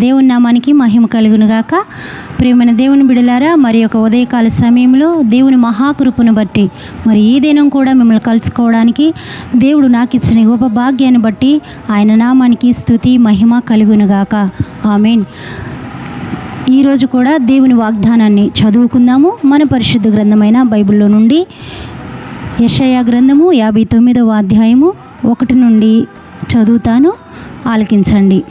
దేవుని నామానికి మహిమ కలుగునుగాక. ప్రేమైన దేవుని బిడలారా మరి యొక్క ఉదయకాల సమయంలో దేవుని మహాకృపను బట్టి మరి ఈ దినం కూడా మిమ్మల్ని కలుసుకోవడానికి దేవుడు నాకు ఇచ్చిన గొప్ప భాగ్యాన్ని బట్టి ఆయన నామానికి స్థుతి మహిమ కలుగునుగాక. ఆమెన్. ఈరోజు కూడా దేవుని వాగ్దానాన్ని చదువుకుందాము. మన పరిశుద్ధ గ్రంథమైన బైబిల్లో నుండి యషయ గ్రంథము యాభై తొమ్మిదవ అధ్యాయము ఒకటి నుండి చదువుతాను. ఆలకించండి.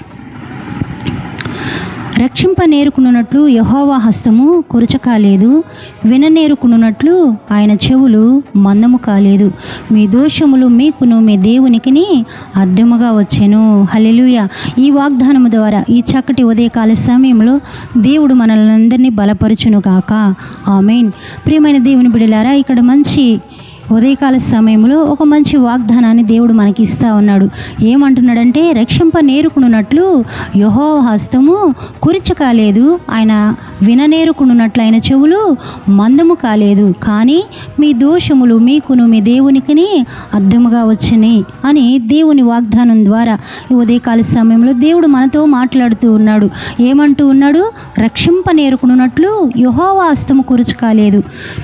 రక్షింప నేరుకున్నట్లు యహోవా హస్తము కురచ కాలేదు విననేరుకున్నట్లు ఆయన చెవులు మందము కాలేదు. మీ దోషములు మీకును మీ దేవునికిని అర్థముగా వచ్చాను. హలెలుయ ఈ వాగ్దానము ద్వారా ఈ చక్కటి ఉదయకాల సమయంలో దేవుడు మనల్ని అందరినీ బలపరుచును కాక ఆమెన్. ప్రియమైన దేవుని బిడలారా ఇక్కడ మంచి ఉదయకాల సమయంలో ఒక మంచి వాగ్దానాన్ని దేవుడు మనకి ఇస్తా ఉన్నాడు. ఏమంటున్నాడంటే రక్షింప నేరుకున్నట్లు యహో హస్తము కురిచ కాలేదు ఆయన విననేరుకున్నట్లు ఆయన చెవులు మందము కాలేదు కానీ మీ దోషములు మీకును మీ దేవునికిని అర్థముగా వచ్చినాయి అని దేవుని వాగ్దానం ద్వారా ఈ ఉదయకాల సమయంలో దేవుడు మనతో మాట్లాడుతూ ఉన్నాడు. ఏమంటూ ఉన్నాడు? రక్షింప నేరుకున్నట్లు యహోవా హస్తము కురుచు కాలేదు.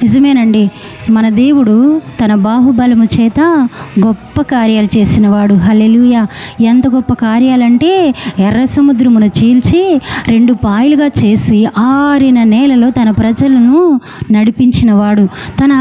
నిజమేనండి. మన దేవుడు తన బాహుబలము చేత గొప్ప కార్యాలు చేసినవాడు. హలెలుయ ఎంత గొప్ప కార్యాలంటే ఎర్ర సముద్రమును చీల్చి రెండు పాయలుగా చేసి ఆరిన నేలలో తన ప్రజలను నడిపించినవాడు. తన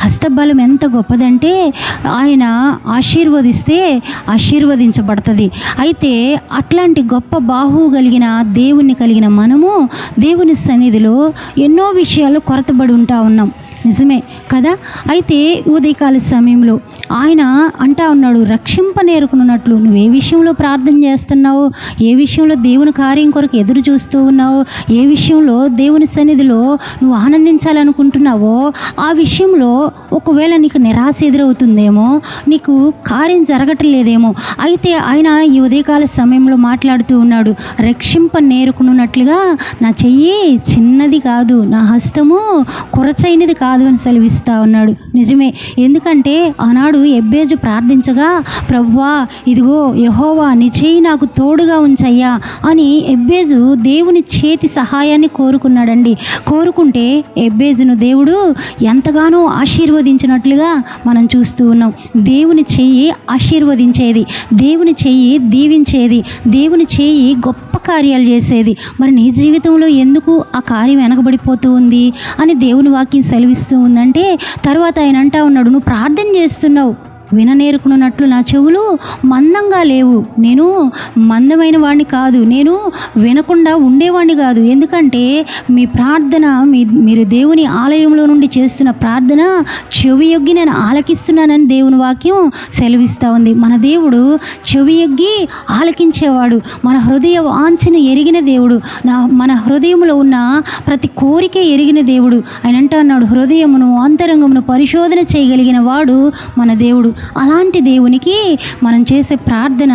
హస్తబలం ఎంత గొప్పదంటే ఆయన ఆశీర్వదిస్తే ఆశీర్వదించబడుతుంది. అయితే అట్లాంటి గొప్ప బాహువు కలిగిన దేవుణ్ణి కలిగిన మనము దేవుని సన్నిధిలో ఎన్నో విషయాలు కొరతబడి ఉంటా ఉన్నాం. నిజమే కదా? అయితే ఉదయకాల సమయంలో ఆయన అంటా ఉన్నాడు రక్షింప నేర్కొనున్నట్లు నువ్వు ఏ విషయంలో ప్రార్థన చేస్తున్నావు ఏ విషయంలో దేవుని కార్యం కొరకు ఎదురు చూస్తూ ఉన్నావు ఏ విషయంలో దేవుని సన్నిధిలో నువ్వు ఆనందించాలనుకుంటున్నావో ఆ విషయంలో ఒకవేళ నీకు నిరాశ ఎదురవుతుందేమో నీకు కార్యం జరగట్లేదేమో. అయితే ఆయన ఈ ఉదయకాల సమయంలో మాట్లాడుతూ ఉన్నాడు రక్షింప నేర్కొనున్నట్లుగా నా చెయ్యి చిన్నది కాదు నా హస్తము కొరచైనది కాదు అని సెలవిస్తా ఉన్నాడు. నిజమే ఎందుకంటే ఆనాడు ఎబ్బేజు ప్రార్థించగా ప్రవ్వా ఇదిగో యహోవా నీ చేయి నాకు తోడుగా ఉంచయ్యా అని ఎబ్బేజు దేవుని చేతి సహాయాన్ని కోరుకున్నాడండి. కోరుకుంటే ఎబ్బేజును దేవుడు ఎంతగానో ఆశీర్వదించినట్లుగా మనం చూస్తూ ఉన్నాం. దేవుని చెయ్యి ఆశీర్వదించేది దేవుని చెయ్యి దీవించేది దేవుని చెయ్యి గొప్ప కార్యాలు చేసేది. మరి నీ జీవితంలో ఎందుకు ఆ కార్యం వెనకబడిపోతూ ఉంది? అని దేవుని వాక్యం సెలవిస్తూ ఉందంటే తర్వాత ఆయన అంటా ఉన్నాడు నువ్వు ప్రార్థన చేస్తున్నావు విననేరుకున్నట్లు నా చెవులు మందంగా లేవు. నేను మందమైన వాడిని కాదు. నేను వినకుండా ఉండేవాడిని కాదు. ఎందుకంటే మీ ప్రార్థన మీ మీరు దేవుని ఆలయంలో నుండి చేస్తున్న ప్రార్థన చెవి యొగ్గి నేను ఆలకిస్తున్నానని దేవుని వాక్యం సెలవిస్తూ ఉంది. మన దేవుడు చెవి యొగ్గి ఆలకించేవాడు. మన హృదయ వాంఛను ఎరిగిన దేవుడు. నా మన హృదయంలో ఉన్న ప్రతి కోరిక ఎరిగిన దేవుడు. ఆయన అంటా అన్నాడు హృదయమును అంతరంగమును పరిశోధన చేయగలిగిన వాడు మన దేవుడు. అలాంటి దేవునికి మనం చేసే ప్రార్థన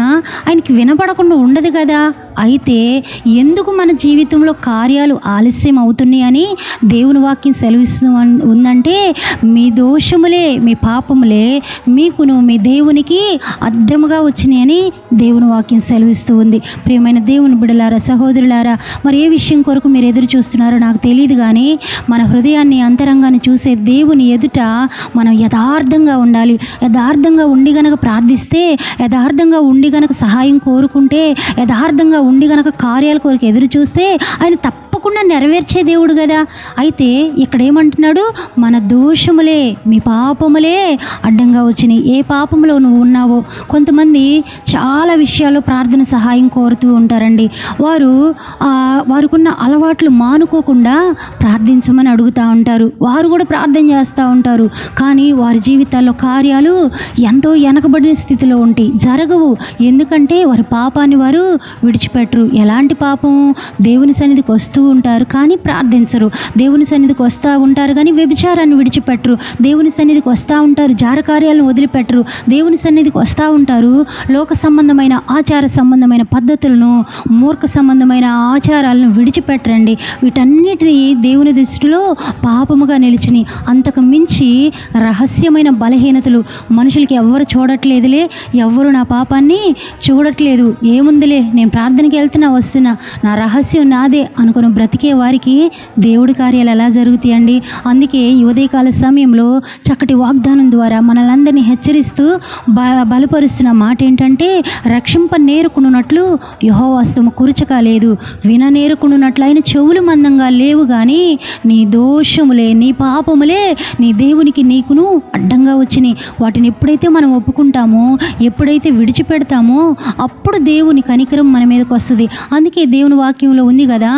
ఆయనకి వినపడకుండా ఉండదు కదా. అయితే ఎందుకు మన జీవితంలో కార్యాలు ఆలస్యం అవుతున్నాయని దేవుని వాక్యం సెలవిస్తూ ఉందంటే మీ దోషములే మీ పాపములే మీకును మీ దేవునికి అడ్డముగా వచ్చినాయని దేవుని వాక్యం సెలవిస్తూ ఉంది. ప్రియమైన దేవుని బిడలారా సహోదరులారా మరి ఏ విషయం కొరకు మీరు ఎదురు చూస్తున్నారో నాకు తెలియదు కానీ మన హృదయాన్ని అంతరంగాన్ని చూసే దేవుని ఎదుట మనం యథార్థంగా ఉండాలి. యథార్థంగా ఉండి గనక ప్రార్థిస్తే యథార్థంగా ఉండి గనక సహాయం కోరుకుంటే యథార్థంగా ఉండి గనక కార్యాల కొరకు ఎదురు చూస్తే ఆయన తప్పకుండా నెరవేర్చే దేవుడు కదా అయితే ఇక్కడ ఏమంటున్నాడు మన దోషములే మీ పాపములే అడ్డంగా వచ్చినాయి. ఏ పాపంలో నువ్వు ఉన్నావో? కొంతమంది చాలా విషయాల్లో ప్రార్థన సహాయం కోరుతూ ఉంటారండి. వారు వారికున్న అలవాట్లు మానుకోకుండా ప్రార్థించమని అడుగుతూ ఉంటారు. వారు కూడా ప్రార్థన చేస్తూ ఉంటారు. కానీ వారి జీవితాల్లో కార్యాలు ఎంతో వెనకబడిన స్థితిలో ఉంటాయి. జరగవు. ఎందుకంటే వారి పాపాన్ని వారు విడిచి విడిచిపెట్టరు ఎలాంటి పాపం? దేవుని సన్నిధికి వస్తూ ఉంటారు కానీ ప్రార్థించరు. దేవుని సన్నిధికి వస్తూ ఉంటారు కానీ వ్యభిచారాన్ని విడిచిపెట్టరు. దేవుని సన్నిధికి వస్తూ ఉంటారు జారకార్యాలను వదిలిపెట్టరు. దేవుని సన్నిధికి వస్తూ ఉంటారు లోక సంబంధమైన ఆచార సంబంధమైన పద్ధతులను మూర్ఖ సంబంధమైన ఆచారాలను విడిచిపెట్టరండి. వీటన్నిటిని దేవుని దృష్టిలో పాపముగా నిలిచిని అంతకు మించి రహస్యమైన బలహీనతలు మనుషులకి ఎవ్వరు చూడట్లేదులే. ఎవ్వరు నా పాపాన్ని చూడట్లేదు. ఏముందిలే? నేను ప్రార్థనకి వెళ్తున్నా వస్తున్నా నా రహస్యం నాదే అనుకుని బ్రతికే వారికి దేవుడి కార్యాలు ఎలా జరుగుతాయండి? అందుకే ఈ ఉదయకాల సమయంలో చక్కటి వాగ్దానం ద్వారా మనలందరినీ హెచ్చరిస్తూ బ బలపరుస్తున్న మాట ఏంటంటే రక్షింప నేరుకున్నట్లు యహోవాస్తము కురుచక లేదు. విన నేరుకున్నట్లు ఆయన చెవులు మందంగా లేవు కానీ నీ దోషములే నీ పాపములే నీ దేవునికి నీకును అడ్డంగా వచ్చినాయి. వాటిని ఎప్పుడైతే మనం ఒప్పుకుంటామో ఎప్పుడైతే విడిచిపెడతామో అప్పుడు దేవుని కనికరం మన మీద వస్తుంది. అందుకే దేవుని వాక్యంలో ఉంది కదా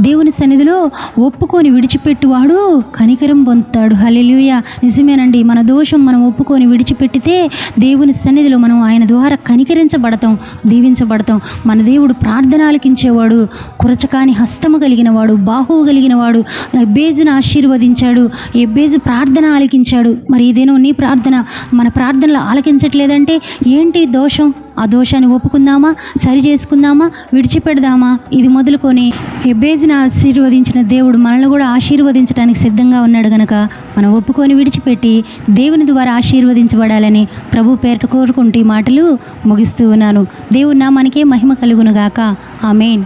దేవుని సన్నిధిలో ఒప్పుకొని విడిచిపెట్టువాడు కనికరం పొందుతాడు. హలెలుయ నిజమేనండి మన దోషం మనం ఒప్పుకొని విడిచిపెట్టితే దేవుని సన్నిధిలో మనం ఆయన ద్వారా కనికరించబడతాం దీవించబడతాం. మన దేవుడు ప్రార్థన ఆలకించేవాడు కురచకాని హస్తము కలిగినవాడు బాహువు కలిగినవాడు ఎబ్బేజును ఆశీర్వదించాడు ఎబ్బేజు ప్రార్థన ఆలకించాడు. మరి ఇదేనో నీ ప్రార్థన మన ప్రార్థనలు ఆలకించట్లేదంటే ఏంటి దోషం? ఆ దోషాన్ని ఒప్పుకుందామా? సరి చేసుకుందామా విడిచిపెడదామా? ఇది మొదలుకొని హెబ్బేజ్ని ఆశీర్వదించిన దేవుడు మనల్ని కూడా ఆశీర్వదించడానికి సిద్ధంగా ఉన్నాడు గనక మనం ఒప్పుకొని విడిచిపెట్టి దేవుని ద్వారా ఆశీర్వదించబడాలని ప్రభు పేరిట కోరుకుంటూ ఈ మాటలు ముగిస్తూ ఉన్నాను. దేవుడు నా మనకే మహిమ కలుగునుగాక ఆమెన్.